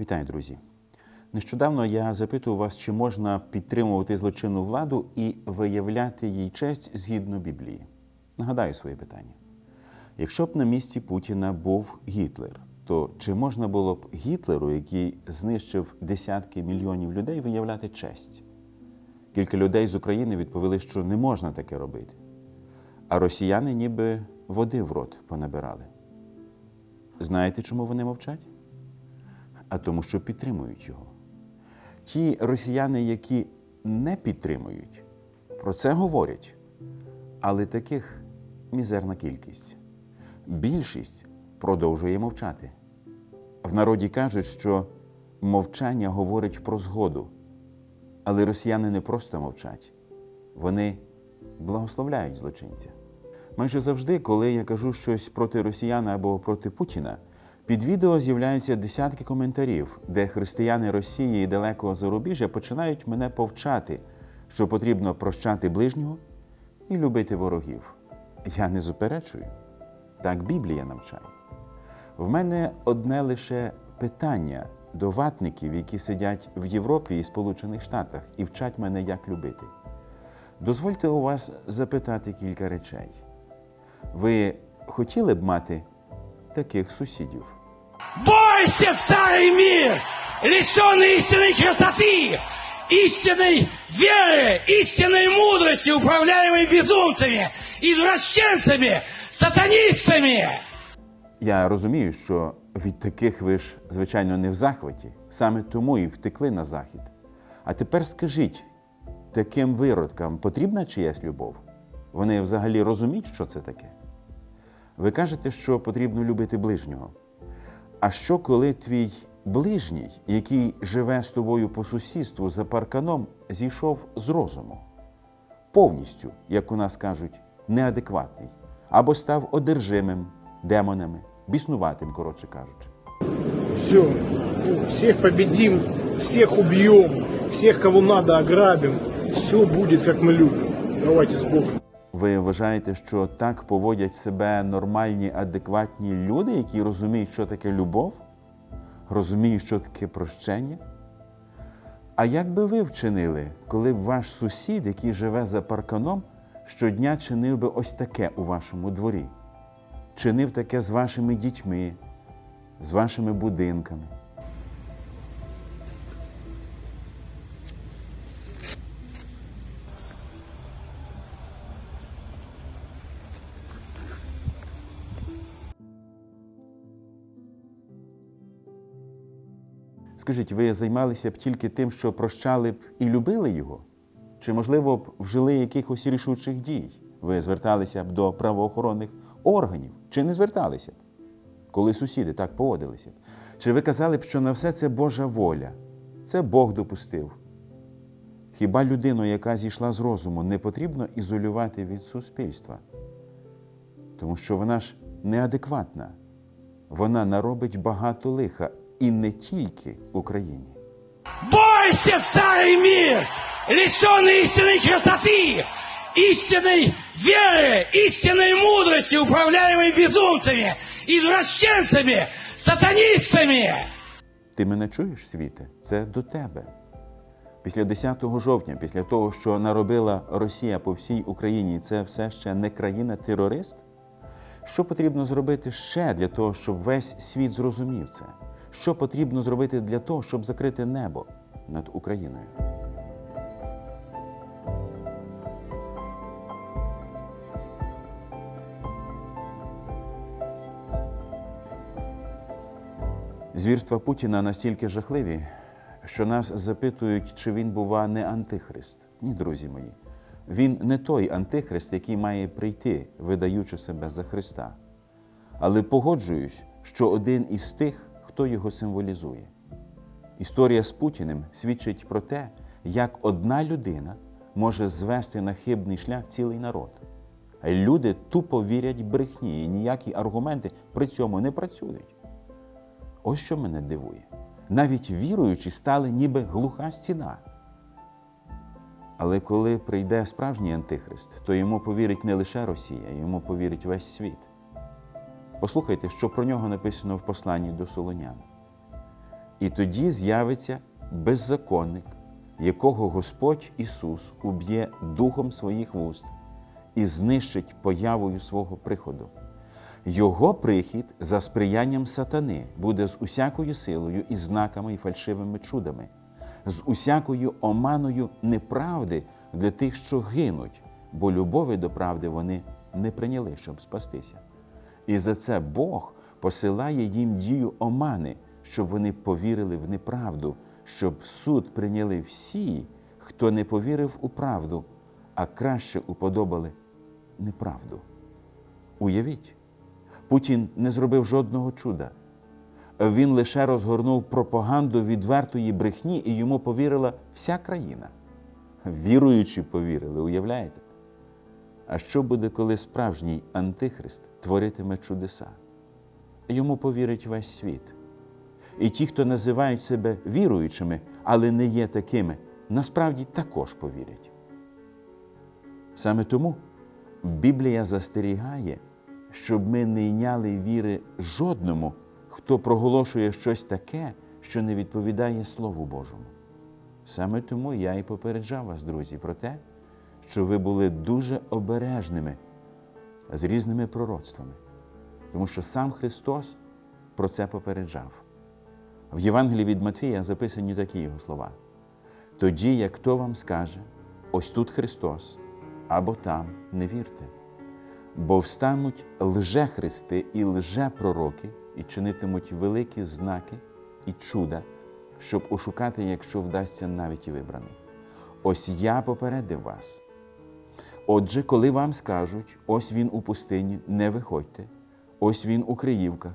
Вітаю, друзі! Нещодавно я запитував вас, чи можна підтримувати злочинну владу і виявляти їй честь згідно Біблії. Нагадаю своє питання. Якщо б на місці Путіна був Гітлер, то чи можна було б Гітлеру, який знищив десятки мільйонів людей, виявляти честь? Кілька людей з України відповіли, що не можна таке робити. А росіяни ніби води в рот понабирали. Знаєте, чому вони мовчать? А тому, що підтримують його. Ті росіяни, які не підтримують, про це говорять, але таких мізерна кількість. Більшість продовжує мовчати. В народі кажуть, що мовчання говорить про згоду. Але росіяни не просто мовчать, вони благословляють злочинця. Майже завжди, коли я кажу щось проти росіян або проти Путіна, під відео з'являються десятки коментарів, де християни Росії і далекого зарубіжжя починають мене повчати, що потрібно прощати ближнього і любити ворогів. Я не заперечую. Так Біблія навчає. В мене одне лише питання до ватників, які сидять в Європі і Сполучених Штатах і вчать мене, як любити. Дозвольте у вас запитати кілька речей. Ви хотіли б мати таких сусідів? Бойся, старый мир, лишенный истинной красоты, истинной веры, истинной мудрости, управляемой безумцами, извращенцами, сатанистами. Я розумію, що від таких ви ж, звичайно, не в захваті, саме тому і втекли на захід. А тепер скажіть, таким виродкам потрібна чиясь любов? Вони взагалі розуміють, що це таке? Ви кажете, що потрібно любити ближнього. А що, коли твій ближній, який живе з тобою по сусідству за парканом, зійшов з розуму? Повністю, як у нас кажуть, неадекватний, або став одержимим демонами, біснуватим, коротше кажучи. Все, ну, всех победим, всех убьем, всех, кого надо, ограбим. Все будет, как мы любим. Давайте с Богом. Ви вважаєте, що так поводять себе нормальні, адекватні люди, які розуміють, що таке любов, розуміють, що таке прощення? А як би ви вчинили, коли б ваш сусід, який живе за парканом, щодня чинив би ось таке у вашому дворі? Чинив таке з вашими дітьми, з вашими будинками? Скажіть, ви займалися б тільки тим, що прощали б і любили його? Чи, можливо, б вжили якихось рішучих дій? Ви зверталися б до правоохоронних органів? Чи не зверталися б, коли сусіди так поводилися б? Чи ви казали б, що на все це Божа воля? Це Бог допустив. Хіба людину, яка зійшла з розуму, не потрібно ізолювати від суспільства? Тому що вона ж неадекватна. Вона наробить багато лиха і не тільки Україні. Бойся, старый мир, лишенный истинной красоты, истинной веры, истинной мудрости, управляемой безумцами, извращенцами, сатанистами. Ти мене чуєш, світе? Це до тебе. Після 10 жовтня, після того, що наробила Росія по всій Україні, це все ще не країна-терорист? Що потрібно зробити ще для того, щоб весь світ зрозумів це? Що потрібно зробити для того, щоб закрити небо над Україною? Звірства Путіна настільки жахливі, що нас запитують, чи він, бува, не антихрист. Ні, друзі мої. Він не той антихрист, який має прийти, видаючи себе за Христа. Але погоджуюсь, що один із тих, хто його символізує. Історія з Путіним свідчить про те, як одна людина може звести на хибний шлях цілий народ. Люди тупо вірять брехні, і ніякі аргументи при цьому не працюють. Ось що мене дивує. Навіть віруючі стали ніби глуха стіна. Але коли прийде справжній антихрист, то йому повірить не лише Росія, йому повірить весь світ. Послухайте, що про нього написано в посланні до Солонян. І тоді з'явиться беззаконник, якого Господь Ісус уб'є духом своїх вуст і знищить появою свого приходу. Його прихід за сприянням сатани буде з усякою силою і знаками і фальшивими чудами, з усякою оманою неправди для тих, що гинуть, бо любові до правди вони не прийняли, щоб спастися. І за це Бог посилає їм дію омани, щоб вони повірили в неправду, щоб суд прийняли всі, хто не повірив у правду, а краще уподобали неправду. Уявіть, Путін не зробив жодного чуда. Він лише розгорнув пропаганду відвертої брехні, і йому повірила вся країна. Віруючі повірили, уявляєте? А що буде, коли справжній антихрист творитиме чудеса? Йому повірить весь світ. І ті, хто називають себе віруючими, але не є такими, насправді також повірять. Саме тому Біблія застерігає, щоб ми не йняли віри жодному, хто проголошує щось таке, що не відповідає Слову Божому. Саме тому я і попереджав вас, друзі, про те, що ви були дуже обережними з різними пророцтвами, тому що сам Христос про це попереджав. В Євангелії від Матфія записані такі його слова. Тоді, як хто вам скаже, ось тут Христос, або там не вірте, бо встануть лжехристи і лжепророки і чинитимуть великі знаки і чуда, щоб ошукати, якщо вдасться навіть і вибраних. Ось я попередив вас. Отже, коли вам скажуть, ось він у пустині, не виходьте, ось він у Криївках,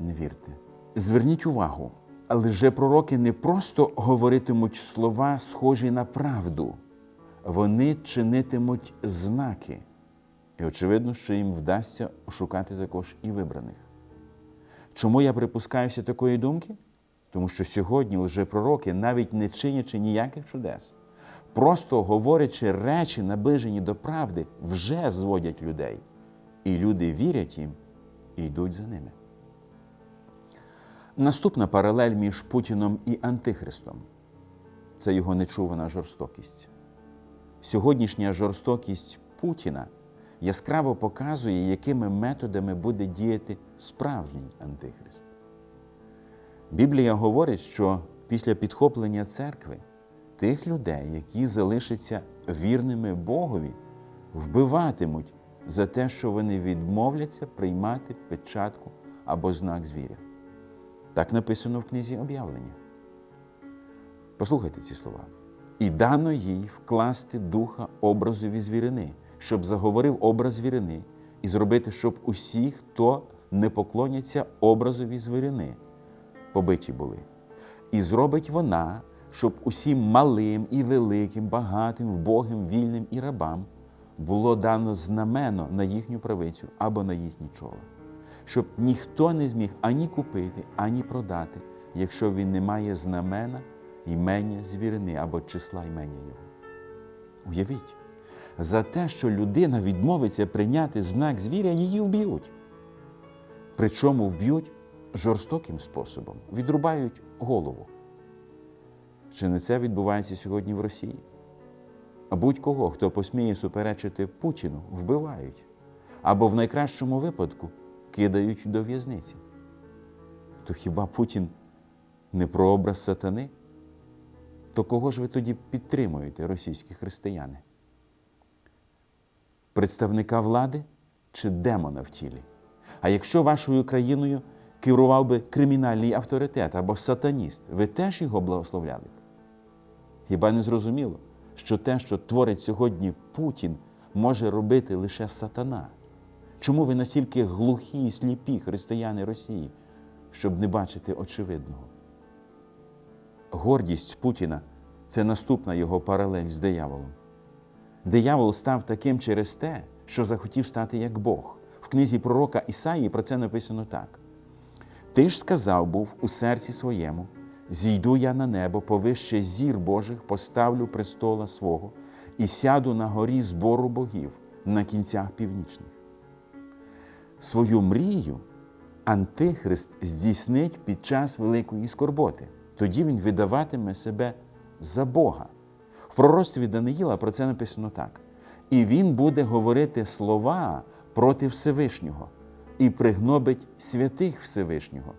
не вірте. Зверніть увагу, лжепророки не просто говоритимуть слова, схожі на правду, вони чинитимуть знаки. І очевидно, що їм вдасться шукати також і вибраних. Чому я припускаюся такої думки? Тому що сьогодні лжепророки, навіть не чинячи ніяких чудес, просто говорячи речі, наближені до правди, вже зводять людей. І люди вірять їм і йдуть за ними. Наступна паралель між Путіном і Антихристом це його нечувана жорстокість. Сьогоднішня жорстокість Путіна яскраво показує, якими методами буде діяти справжній Антихрист. Біблія говорить, що після підхоплення церкви тих людей, які залишаться вірними Богові, вбиватимуть за те, що вони відмовляться приймати печатку або знак звіря. Так написано в книзі об'явлення. Послухайте ці слова. І дано їй вкласти духа образові звірини, щоб заговорив образ звірини, і зробити, щоб усі, хто не поклоняться образові звірини, побиті були. І зробить вона, щоб усім малим і великим, багатим, вбогим, вільним і рабам було дано знамено на їхню правицю або на їхні чола, щоб ніхто не зміг ані купити, ані продати, якщо він не має знамена імення звірини або числа імення його. Уявіть, за те, що людина відмовиться прийняти знак звіря, її вб'ють. Причому вб'ють жорстоким способом, відрубають голову. Чи не це відбувається сьогодні в Росії? А будь-кого, хто посміє суперечити Путіну, вбивають або в найкращому випадку кидають до в'язниці. То хіба Путін не прообраз сатани? То кого ж ви тоді підтримуєте, російські християни? Представника влади чи демона в тілі? А якщо вашою країною керував би кримінальний авторитет або сатаніст, ви теж його благословляли? Хіба не зрозуміло, що те, що творить сьогодні Путін, може робити лише сатана? Чому ви настільки глухі і сліпі християни Росії, щоб не бачити очевидного? Гордість Путіна це наступна його паралель з дияволом. Диявол став таким через те, що захотів стати як Бог. В книзі пророка Ісаї про це написано так: Ти ж сказав був у серці своєму: зійду я на небо, повище зір Божих, поставлю престола свого і сяду на горі збору богів на кінцях північних. Свою мрію Антихрист здійснить під час великої скорботи. Тоді він видаватиме себе за Бога. В пророцтві Даниїла про це написано так. І він буде говорити слова проти Всевишнього і пригнобить святих Всевишнього,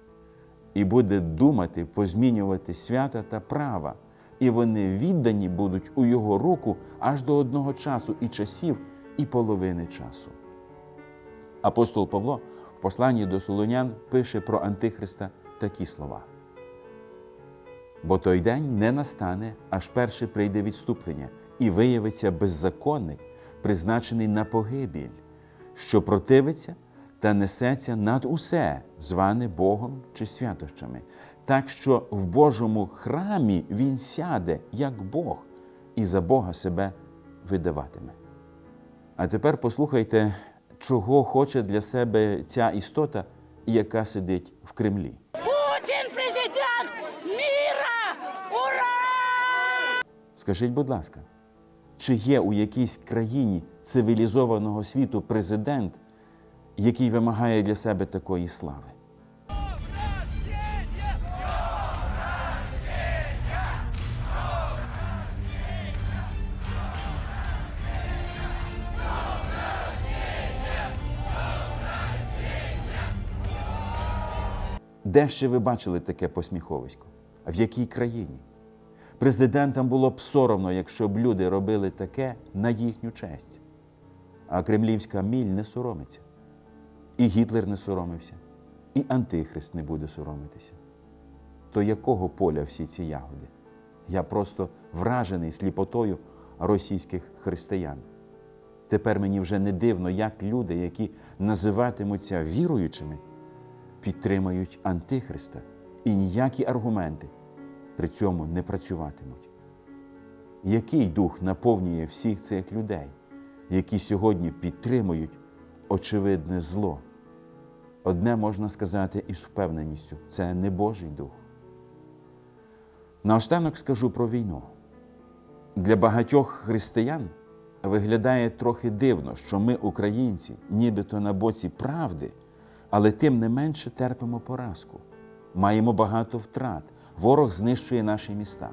і буде думати позмінювати свята та права, і вони віддані будуть у його руку аж до одного часу і часів, і половини часу. Апостол Павло в посланні до Солонян пише про Антихриста такі слова. Бо той день не настане, аж перше прийде відступлення, і виявиться беззаконник, призначений на погибіль, що противиться та несеться над усе, зване Богом чи святощами, так що в Божому храмі він сяде, як Бог, і за Бога себе видаватиме. А тепер послухайте, чого хоче для себе ця істота, яка сидить в Кремлі. Путин президент мира! Ура! Скажіть, будь ласка, чи є у якійсь країні цивілізованого світу президент, який вимагає для себе такої слави? Де ще ви бачили таке посміховисько? А в якій країні? Президентам було б соромно, якщо б люди робили таке на їхню честь. А кремлівська міль не соромиться. І Гітлер не соромився, і Антихрист не буде соромитися. То якого поля всі ці ягоди? Я просто вражений сліпотою російських християн. Тепер мені вже не дивно, як люди, які називатимуться віруючими, підтримають Антихриста і ніякі аргументи при цьому не працюватимуть. Який дух наповнює всіх цих людей, які сьогодні підтримують очевидне зло? Одне можна сказати із впевненістю це не Божий дух. Наостанок скажу про війну. Для багатьох християн виглядає трохи дивно, що ми, українці, нібито на боці правди, але тим не менше терпимо поразку. Маємо багато втрат. Ворог знищує наші міста.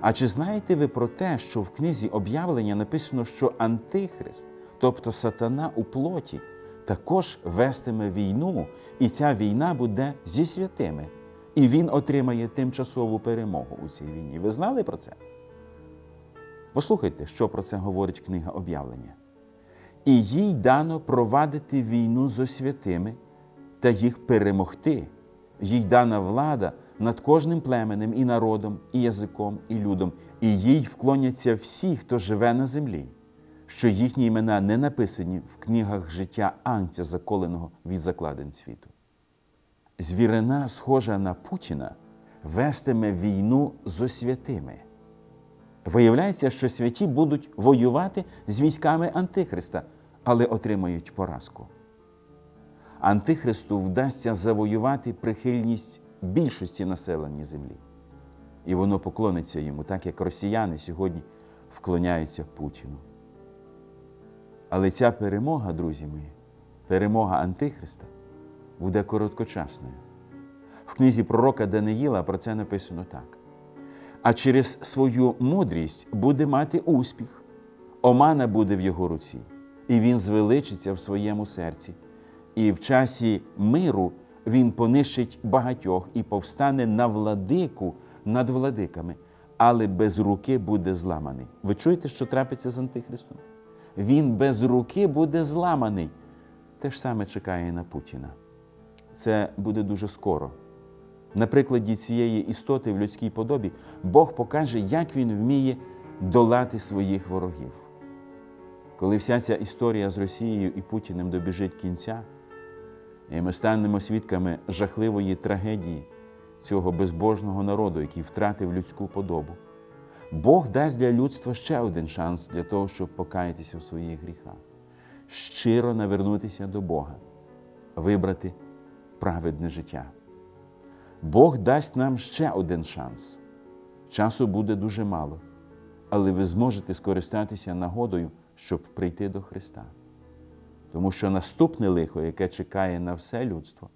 А чи знаєте ви про те, що в книзі об'явлення написано, що Антихрист, тобто сатана у плоті, також вестиме війну, і ця війна буде зі святими, і він отримає тимчасову перемогу у цій війні. Ви знали про це? Послухайте, що про це говорить книга об'явлення. І їй дано провадити війну зо святими та їх перемогти. Їй дана влада над кожним племенем і народом, і язиком, і людом, і їй вклоняться всі, хто живе на землі, що їхні імена не написані в книгах життя Анця, заколеного від закладин світу. Звірина, схожа на Путіна, вестиме війну зо святими. Виявляється, що святі будуть воювати з військами Антихриста, але отримають поразку. Антихристу вдасться завоювати прихильність більшості населення землі. І воно поклониться йому, так як росіяни сьогодні вклоняються Путіну. Але ця перемога, друзі мої, перемога Антихриста, буде короткочасною. В книзі пророка Даниїла про це написано так. А через свою мудрість буде мати успіх, омана буде в його руці, і він звеличиться в своєму серці. І в часі миру він понищить багатьох і повстане на владику над владиками, але без руки буде зламаний. Ви чуєте, що трапиться з Антихристом? Він без руки буде зламаний. Те ж саме чекає на Путіна. Це буде дуже скоро. На прикладі цієї істоти в людській подобі Бог покаже, як він вміє долати своїх ворогів. Коли вся ця історія з Росією і Путіним добіжить кінця, і ми станемо свідками жахливої трагедії цього безбожного народу, який втратив людську подобу, Бог дасть для людства ще один шанс для того, щоб покаятися в своїх гріхах, щиро навернутися до Бога, вибрати праведне життя. Бог дасть нам ще один шанс. Часу буде дуже мало, але ви зможете скористатися нагодою, щоб прийти до Христа. Тому що наступне лихо, яке чекає на все людство,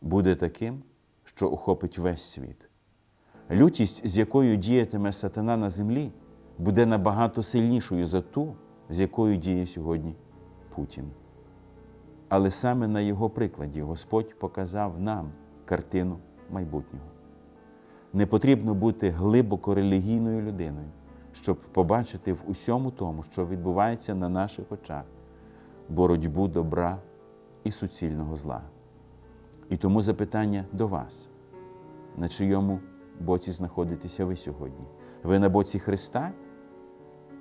буде таким, що охопить весь світ. Лютість, з якою діятиме сатана на землі, буде набагато сильнішою за ту, з якою діє сьогодні Путін. Але саме на його прикладі Господь показав нам картину майбутнього. Не потрібно бути глибоко релігійною людиною, щоб побачити в усьому тому, що відбувається на наших очах, боротьбу добра і суцільного зла. І тому запитання до вас, на чийому боці знаходитеся ви сьогодні? Ви на боці Христа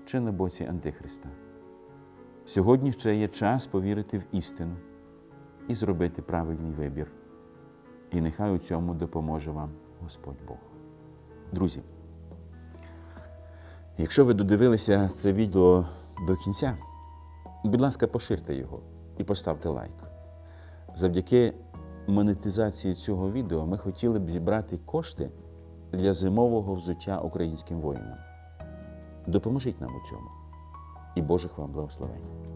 чи на боці Антихриста? Сьогодні ще є час повірити в істину і зробити правильний вибір. І нехай у цьому допоможе вам Господь Бог. Друзі, якщо ви додивилися це відео до кінця, будь ласка, поширте його і поставте лайк. Завдяки монетизації цього відео ми хотіли б зібрати кошти для зимового взуття українським воїнам. Допоможіть нам у цьому. І Божих вам благословень.